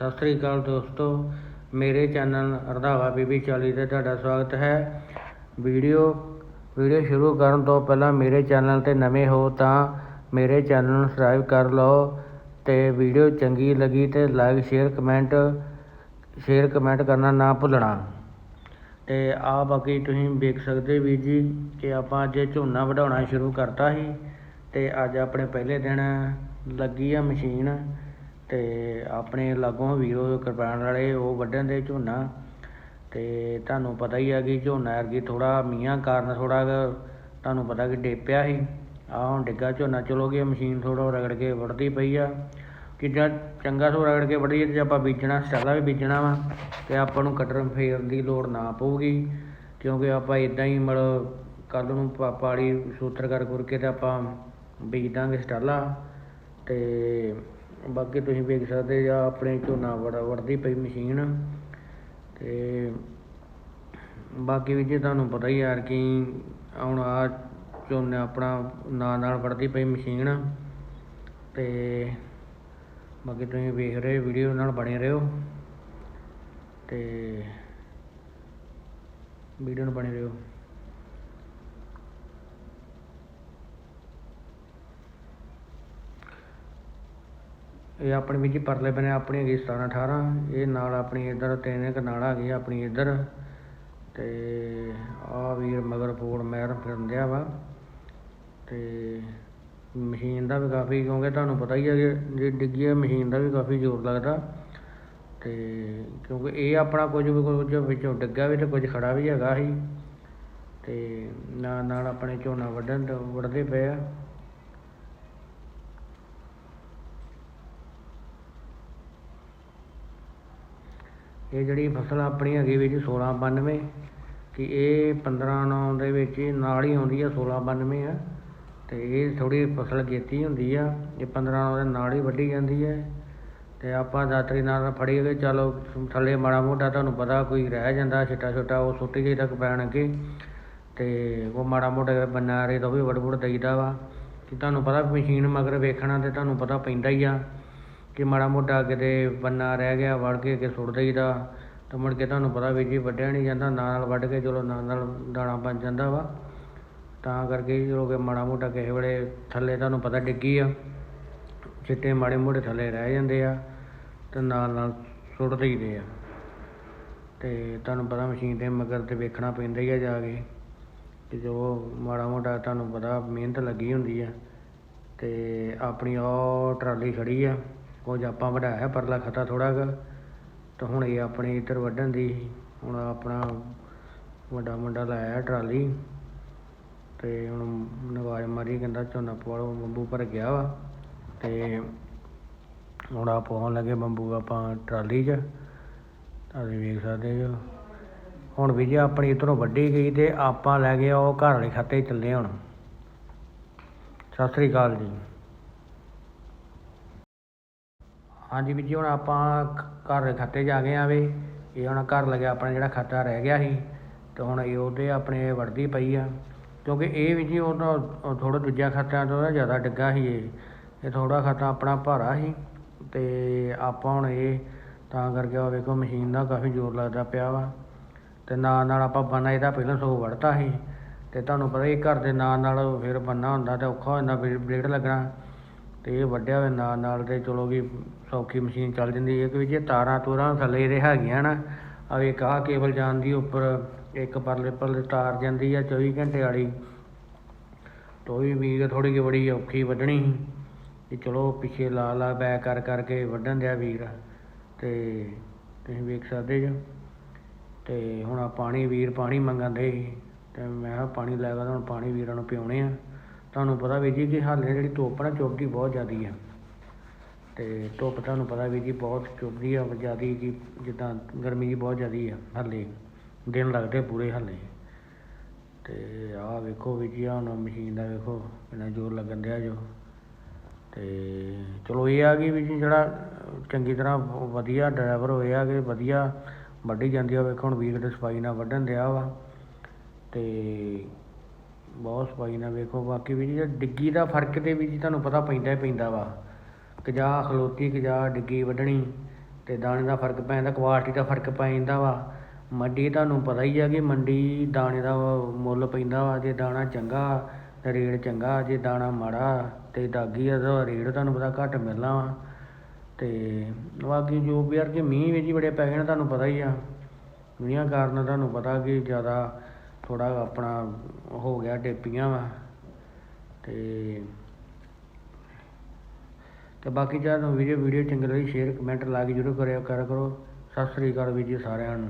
ਸਤਿ ਸ੍ਰੀ ਅਕਾਲ ਦੋਸਤੋ। ਮੇਰੇ ਚੈਨਲ ਰੰਧਾਵਾ ਬੀਬੀ 40 ਤੇ ਤੁਹਾਡਾ ਸਵਾਗਤ ਹੈ। ਵੀਡੀਓ ਵੀਡੀਓ ਸ਼ੁਰੂ ਕਰਨ ਤੋਂ ਪਹਿਲਾਂ ਮੇਰੇ ਚੈਨਲ ਤੇ ਨਵੇਂ ਹੋ ਤਾਂ ਮੇਰੇ ਚੈਨਲ ਨੂੰ ਸਬਸਕ੍ਰਾਈਬ ਕਰ ਲਓ ਤੇ ਵੀਡੀਓ ਚੰਗੀ ਲੱਗੀ ਤੇ like, share, comment share, comment ਕਰਨਾ ਨਾ ਭੁੱਲਣਾ। ਤੇ ਆ ਬਾਕੀ ਤੁਸੀਂ ਵੇਖ ਸਕਦੇ ਵੀ ਜੀ ਕਿ ਆਪਾਂ ਅੱਜ ਝੋਨਾ ਵਢਾਉਣਾ ਸ਼ੁਰੂ ਕਰਤਾ ਸੀ ਤੇ ਅੱਜ ਆਪਣੇ ਪਹਿਲੇ ਦਿਨ ਲੱਗੀ ਆ ਮਸ਼ੀਨ। ਅਤੇ ਆਪਣੇ ਲਾਗੋਂ ਵੀਰੋ ਕਿਰਪਾਨ ਵਾਲੇ ਉਹ ਵੱਢਣ ਦੇ ਝੋਨਾ। ਅਤੇ ਤੁਹਾਨੂੰ ਪਤਾ ਹੀ ਆ ਕਿ ਝੋਨਾ ਅਰਗੀ ਥੋੜ੍ਹਾ ਮੀਂਹਾਂ ਕਾਰਨ ਥੋੜਾ ਤੁਹਾਨੂੰ ਪਤਾ ਕਿ ਡੇਪਿਆ ਸੀ। ਆਹ ਹੁਣ ਡਿੱਗਾ ਝੋਨਾ, ਚਲੋ ਕਿ ਮਸ਼ੀਨ ਥੋੜ੍ਹਾ ਰਗੜ ਕੇ ਵੱਢਦੀ ਪਈ ਆ। ਕਿ ਜਦ ਚੰਗਾ ਸੋ ਰਗੜ ਕੇ ਵੱਢੀਏ ਤੇ ਆਪਾਂ ਬੀਜਣਾ, ਸਟਾਲਾ ਵੀ ਬੀਜਣਾ ਵਾ ਅਤੇ ਆਪਾਂ ਨੂੰ ਕਟਰ ਫੇਰਨ ਦੀ ਲੋੜ ਨਾ ਪਊਗੀ। ਕਿਉਂਕਿ ਆਪਾਂ ਇਦਾਂ ਹੀ ਮਤਲਬ ਕੱਲ੍ਹ ਨੂੰ ਪਾ- ਪਾੜੀ ਸੂਤਰ ਕਰ ਕੁਰ ਕੇ ਤੇ ਆਪਾਂ ਬੀਜ ਦਾਂਗੇ ਸਟਾਲਾ। ਅਤੇ ਬਾਕੀ ਤੁਸੀਂ ਵੇਖ ਸਕਦੇ ਆ, ਆਪਣੇ ਝੋਨਾ ਵੜ, ਵੜਦੀ ਪਈ ਮਸ਼ੀਨ। ਤੇ ਬਾਕੀ ਵੀ ਜੇ ਤੁਹਾਨੂੰ ਪਤਾ ਹੀ ਯਾਰ ਕਿ ਹੁਣ ਆ ਝੋਨਾ ਆਪਣਾ ਨਾਲ ਨਾਲ ਵੜਦੀ ਪਈ ਮਸ਼ੀਨ। ਤੇ ਬਾਕੀ ਤੁਸੀਂ ਵੇਖ ਰਹੇ ਵੀਡੀਓ ਨਾਲ ਬਣੇ ਰਹੋ। ਤੇ ਵੀਡੀਓ ਨਾਲ ਬਣੇ ਰਹੋ। ਇਹ ਆਪਣੀ ਵਿੱਚ ਜੀ ਪਰਲੇ ਬਨੇ ਆਪਣੀ ਹੈਗੀ 17 18 ਇਹ ਨਾਲ ਆਪਣੀ ਇੱਧਰ ਤਿੰਨ ਕੁ ਨਾਲ ਹੈਗੀ ਆਪਣੀ ਇੱਧਰ। ਤੇ ਆ ਵੀਰ ਮਗਰ ਫੋੜ ਮਹਿਰ ਫਿਰਦਿਆ ਵਾ। ਤੇ ਮਸ਼ੀਨ ਦਾ ਵੀ ਕਾਫੀ, ਕਿਉਂਕਿ ਤੁਹਾਨੂੰ ਪਤਾ ਹੀ ਹੈ ਕਿ ਜੇ ਡਿੱਗੀ ਹੈ ਮਸ਼ੀਨ ਦਾ ਵੀ ਕਾਫੀ ਜ਼ੋਰ ਲੱਗਦਾ। ਤੇ ਕਿਉਂਕਿ ਇਹ ਆਪਣਾ ਕੁਝ ਵੀ ਕੁਝ ਵਿੱਚੋਂ ਡਿੱਗਾ ਵੀ ਤੇ ਕੁਝ ਖੜਾ ਵੀ ਹੈਗਾ ਸੀ। ਤੇ ਨਾਲ ਨਾਲ ਆਪਣੇ ਝੋਨਾ ਵੱਢਣ ਤੋਂ ਵੱਢਦੇ ਪਏ ਆ। ਇਹ ਜਿਹੜੀ ਫਸਲ ਆਪਣੀ ਹੈਗੀ ਵੀ ਜੀ 1692 ਕਿ ਇਹ 15 9 ਦੇ ਵਿੱਚ ਨਾਲ ਹੀ ਆਉਂਦੀ ਆ 1692 ਆ। ਤੇ ਇਹ ਥੋੜੀ ਫਸਲ ਗੇਤੀ ਹੁੰਦੀ ਆ, ਇਹ 15 9 ਦੇ ਨਾਲ ਹੀ ਵੱਢੀ ਜਾਂਦੀ ਹੈ ਤੇ ਆਪਾਂ ਦਾਤਰੀ ਨਾਲ ਫੜੀ ਕੇ ਚਲੋ ਥੱਲੇ ਮਾੜਾ ਮੋਟਾ ਤੁਹਾਨੂੰ ਪਤਾ ਕੋਈ ਰਹਿ ਜਾਂਦਾ, ਛਿੱਟਾ ਛੋਟਾ ਉਹ ਸੁੱਟੀ ਜਿਹੀ ਤੱਕ ਪੈਣ ਅੱਗੇ। ਤੇ ਉਹ ਮਾੜਾ ਮੋਟਾ ਬੰਨਾ ਰੇ ਤੋਂ ਵੀ ਵੜ ਵੜ ਦਈਦਾ ਵਾ। ਕਿ ਤੁਹਾਨੂੰ ਪਤਾ ਮਸ਼ੀਨ ਮਗਰ ਵੇਖਣਾ ਤੇ ਤੁਹਾਨੂੰ ਪਤਾ ਪੈਂਦਾ ਹੀ ਆ। ਕਿ ਮਾੜਾ ਮੋਟਾ ਕਿਤੇ ਬੰਨਾ ਰਹਿ ਗਿਆ, ਵੜ ਕੇ ਕਿ ਸੁੱਟ ਦਈਦਾ। ਤਾਂ ਮੁੜ ਕੇ ਤੁਹਾਨੂੰ ਪਤਾ ਵੀ ਜੀ ਵੱਢਿਆ ਨਹੀਂ ਜਾਂਦਾ ਨਾਲ ਨਾਲ ਵੱਢ ਕੇ ਚਲੋ ਨਾਲ ਨਾਲ ਦਾਣਾ ਬਣ ਜਾਂਦਾ ਵਾ। ਤਾਂ ਕਰਕੇ ਚਲੋ ਕਿ ਮਾੜਾ ਮੋਟਾ ਕਿਸੇ ਵੇਲੇ ਥੱਲੇ ਤੁਹਾਨੂੰ ਪਤਾ ਡਿੱਗੀ ਆ, ਚਿੱਟੇ ਮਾੜੇ ਮੋਟੇ ਥੱਲੇ ਰਹਿ ਜਾਂਦੇ ਆ ਤੇ ਨਾਲ ਨਾਲ ਸੁੱਟ ਦਈਦੇ ਆ। ਤੇ ਤੁਹਾਨੂੰ ਪਤਾ ਮਸ਼ੀਨ ਦੇ ਮਗਰ ਤੇ ਵੇਖਣਾ ਪੈਂਦਾ ਹੀ ਆ ਜਾ ਕੇ ਕਿ ਜੋ ਮਾੜਾ ਮੋਟਾ ਤੁਹਾਨੂੰ ਪਤਾ ਮਿਹਨਤ ਲੱਗੀ ਹੁੰਦੀ ਆ ਤੇ ਆਪਣੀ ਉਹ ਟਰਾਲੀ ਖੜੀ ਆ। ਕੁਝ ਆਪਾਂ ਵਢਾਇਆ ਪਰਲਾ ਖਤਾ ਥੋੜਾ ਕੁ। ਤਾਂ ਹੁਣ ਇਹ ਆਪਣੇ ਇੱਧਰ ਵੱਢਣ ਦੀ ਸੀ। ਹੁਣ ਆਪਣਾ ਵੱਡਾ ਮੁੰਡਾ ਲਾਇਆ ਟਰਾਲੀ। ਤੇ ਹੁਣ ਨਵਾਜ਼ ਮਾਰੀ, ਕਹਿੰਦਾ ਝੋਨਾ ਪਵਾਲੋ, ਬੰਬੂ ਭਰ ਗਿਆ ਵਾ। ਤੇ ਹੁਣ ਆ ਪਾਉਣ ਲੱਗੇ ਬੰਬੂ ਆਪਾਂ ਟਰਾਲੀ 'ਚ। ਤੁਸੀਂ ਵੇਖ ਸਕਦੇ ਜੋ ਹੁਣ ਵੀ ਜੇ ਆਪਣੀ ਇੱਧਰੋਂ ਵੱਢੀ ਗਈ ਤੇ ਆਪਾਂ ਲੈ ਗਏ ਉਹ ਘਰ ਵਾਲੇ ਖਾਤੇ ਚੱਲੇ ਹੁਣ। ਸਤਿ ਸ੍ਰੀ ਅਕਾਲ ਜੀ। ਹਾਂਜੀ ਵੀਰ ਜੀ, ਹੁਣ ਆਪਾਂ ਘਰ ਦੇ ਖਾਤੇ ਜਾ ਗਏ ਆ ਵੇ ਇਹ ਹੁਣ ਘਰ ਲੱਗਿਆ ਆਪਣਾ ਜਿਹੜਾ ਖਾਤਾ ਰਹਿ ਗਿਆ ਸੀ, ਤੇ ਹੁਣ ਇਹ ਉਹਦੇ ਆਪਣੇ ਵੜਦੀ ਪਈ ਆ। ਕਿਉਂਕਿ ਇਹ ਵੀ ਜੀ, ਉਹ ਥੋੜਾ ਦੂਜਾ ਖਾਤਿਆਂ ਤੋਂ ਨਾ ਜ਼ਿਆਦਾ ਡਿੱਗਾ ਸੀ ਇਹ। ਇਹ ਥੋੜਾ ਖਾਤਾ ਆਪਣਾ ਭਾਰਾ ਸੀ, ਤੇ ਆਪਾਂ ਹੁਣ ਇਹ ਤਾਂ ਕਰਕੇ ਉਹ ਵੇਖੋ ਮਸ਼ੀਨ ਦਾ ਕਾਫੀ ਜ਼ੋਰ ਲੱਗਦਾ ਪਿਆ ਵਾ। ਤੇ ਨਾਲ ਨਾਲ ਆਪਾਂ ਬੰਨਾ ਇਹਦਾ ਪਹਿਲਾਂ ਸੋ ਵੜਤਾ ਸੀ, ਤੇ ਤੁਹਾਨੂੰ ਪਤਾ ਇਹ ਘਰ ਦੇ ਨਾਲ ਨਾਲ ਫਿਰ ਬੰਨਾ ਹੁੰਦਾ ਤੇ ਔਖਾ ਹੋ ਜਾਂਦਾ ਬਲੇ- ਬਲੇਡ ਲੱਗਣਾ। ਤੇ ਇਹ ਵੱਢਿਆ ਹੋਇਆ ਨਾਲ ਨਾਲ ਤੇ ਚਲੋ ਵੀ ਸੌਖੀ ਮਸ਼ੀਨ ਚੱਲ ਜਾਂਦੀ ਹੈ ਕਿ ਵੀ ਜੇ ਤਾਰਾਂ ਤੂਰਾਂ ਥੱਲੇ ਇਹਦੇ ਹੈਗੀਆਂ ਨਾ ਆ ਇੱਕ ਆਹ ਕੇਬਲ ਜਾਂਦੀ ਉੱਪਰ ਇੱਕ ਪਰਲੇ ਪਰਲੇ ਤਾਰ ਜਾਂਦੀ ਆ 24 ਘੰਟੇ ਵਾਲੀ। ਤੋ ਵੀ ਵੀਰ ਥੋੜੀ ਜਿਹੀ ਬੜੀ ਔਖੀ ਵੱਢਣੀ ਸੀ ਚਲੋ ਪਿੱਛੇ ਲਾ ਲਾ ਬੈ ਕਰ ਕਰਕੇ ਵੱਢਣ ਦਿਆ ਵੀਰ। ਤੇ ਤੁਸੀਂ ਵੇਖ ਸਕਦੇ ਜੋ। ਤੇ ਹੁਣ ਆ ਪਾਣੀ ਵੀਰ ਪਾਣੀ ਮੰਗਣ ਦੇ ਸੀ, ਤੇ ਮੈਂ ਕਿਹਾ ਪਾਣੀ ਲੈ ਕੇ ਹੁਣ ਪਾਣੀ ਵੀਰਾਂ ਨੂੰ ਪਿਉਣੇ ਆ। ਤੁਹਾਨੂੰ ਪਤਾ ਵੀ ਜੀ ਕਿ ਹਾਲੇ ਜਿਹੜੀ ਧੁੱਪ ਨਾ ਚੁੱਭਦੀ ਬਹੁਤ ਜ਼ਿਆਦੀ ਆ। ਤੇ ਧੁੱਪ ਤੁਹਾਨੂੰ ਪਤਾ ਵੀ ਜੀ ਬਹੁਤ ਚੁੱਭਦੀ ਆ ਜ਼ਿਆਦੀ ਜੀ ਜਿੱਦਾਂ ਗਰਮੀ ਜੀ ਬਹੁਤ ਜ਼ਿਆਦੀ ਆ ਹਾਲੇ। ਦਿਨ ਲੱਗਦੇ ਪੂਰੇ ਹਾਲੇ। ਤੇ ਆਹ ਵੇਖੋ ਵੀ ਜੀ ਹੁਣ ਮਸ਼ੀਨ ਦਾ ਵੇਖੋ ਕਿੰਨਾ ਜ਼ੋਰ ਲੱਗਣ ਦਿਆ ਜੋ। ਤੇ ਚਲੋ ਇਹ ਆ ਕਿ ਵੀ ਜੀ ਜਿਹੜਾ ਚੰਗੀ ਤਰ੍ਹਾਂ ਵਧੀਆ ਡਰਾਈਵਰ ਹੋਇਆ ਕਿ ਵਧੀਆ ਵੱਢੀ ਜਾਂਦੀ ਆ ਵੇਖੋ ਹੁਣ ਵੀਰ ਦੇ ਸਫ਼ਾਈ ਨਾਲ ਵੱਢਣ ਦਿਆ ਵਾ। ਤੇ ਬਹੁਤ ਸਫ਼ਾਈ ਨਾਲ ਵੇਖੋ, ਬਾਕੀ ਵੀ ਜੀ ਡਿੱਗੀ ਦਾ ਫ਼ਰਕ ਤੇ ਵੀ ਜੀ ਤੁਹਾਨੂੰ ਪਤਾ ਪੈਂਦਾ ਹੀ ਪੈਂਦਾ ਵਾ। ਕਿ ਖਲੋਤੀ ਕਿ ਡਿੱਗੀ ਵੱਢਣੀ ਤੇ ਦਾਣੇ ਦਾ ਫ਼ਰਕ ਪੈ ਜਾਂਦਾ ਕੁਆਲਿਟੀ ਦਾ ਫ਼ਰਕ ਪੈ ਜਾਂਦਾ ਵਾ। ਮੰਡੀ ਤੁਹਾਨੂੰ ਪਤਾ ਹੀ ਆ ਕਿ ਮੰਡੀ ਦਾਣੇ ਦਾ ਮੁੱਲ ਪੈਂਦਾ ਵਾ, ਜੇ ਦਾਣਾ ਚੰਗਾ, ਤਾਂ ਰੇਟ ਚੰਗਾ, ਜੇ ਦਾਣਾ ਮਾੜਾ ਤੇ ਦਾਗੀ ਆ, ਤਾਂ ਰੇਟ ਤੁਹਾਨੂੰ ਪਤਾ ਘੱਟ ਮਿਲਣਾ ਵਾ। ਤੇ ਬਾਕੀ ਜੋ ਵੀ ਯਾਰ ਕਿ ਮੀਂਹ ਵੀ ਜੀ ਬੜੇ ਪੈ ਗਏ ਨੇ, ਤੁਹਾਨੂੰ ਪਤਾ ਹੀ ਆ। ਮੀਂਹਾਂ ਕਾਰਨ ਤੁਹਾਨੂੰ ਪਤਾ ਕਿ ਜ਼ਿਆਦਾ ਥੋੜਾ ਆਪਣਾ ਹੋ ਗਿਆ ਡੇਪੀਆਂ ਵਾ। ਤੇ ਅਤੇ ਬਾਕੀ ਜਦੋਂ ਵੀਡੀਓ ਵੀਡੀਓ ਚੰਗੀ ਲੱਗੀ ਸ਼ੇਅਰ ਕਮੈਂਟ ਲਾ ਕੇ ਜ਼ਰੂਰ ਕਰਿਆ ਕਰਿਆ ਕਰੋ। ਸਤਿ ਸ੍ਰੀ ਅਕਾਲ ਵੀਰ ਜੀ ਸਾਰਿਆਂ ਨੂੰ।